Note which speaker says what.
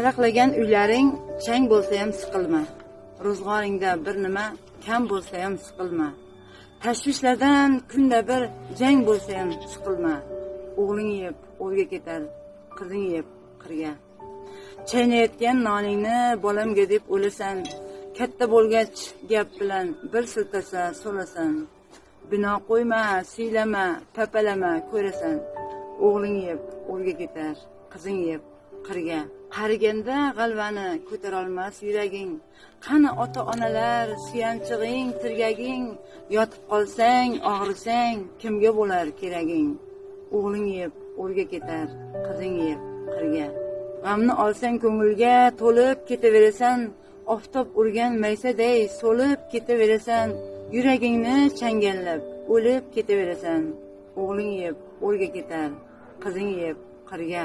Speaker 1: yaraqlagan uylaring chang bo'lsa ham siqilma. Ro'zg'oringda bir nima kam bo'lsa ham siqilma. Tashvishlardan kunda bir jang bo'lsa ham siqilma. O'g'ling yeb o'rga ketar qizing yeb qirga. Chaynayotgan noningni bolamga deb o'lasan. Katta bo'lgach gap bilan bir siltasa so'lasan. Bino qo'yma siylama papalama ko'rasan. O'g'ling yeb o'rga ketar qizing yeb. Qirgan. Qariganda g'alvani ko'tarolmas yuraging. Qani ota onalar suyanchig'ing tirgaging. Yotib qolsang og'risang kimga bo'lar keraging? O'g'ling yeb o'rga ketar qizing yeb qirga g'amni olsang ko'ngilga to'lib ketaverasan. Oftob urgan maysaday so'lib ketaverasan. Yuragingni changallab o'lib ketaverasan. O'g'ling yeb o'rga ketar qizing yeb qirga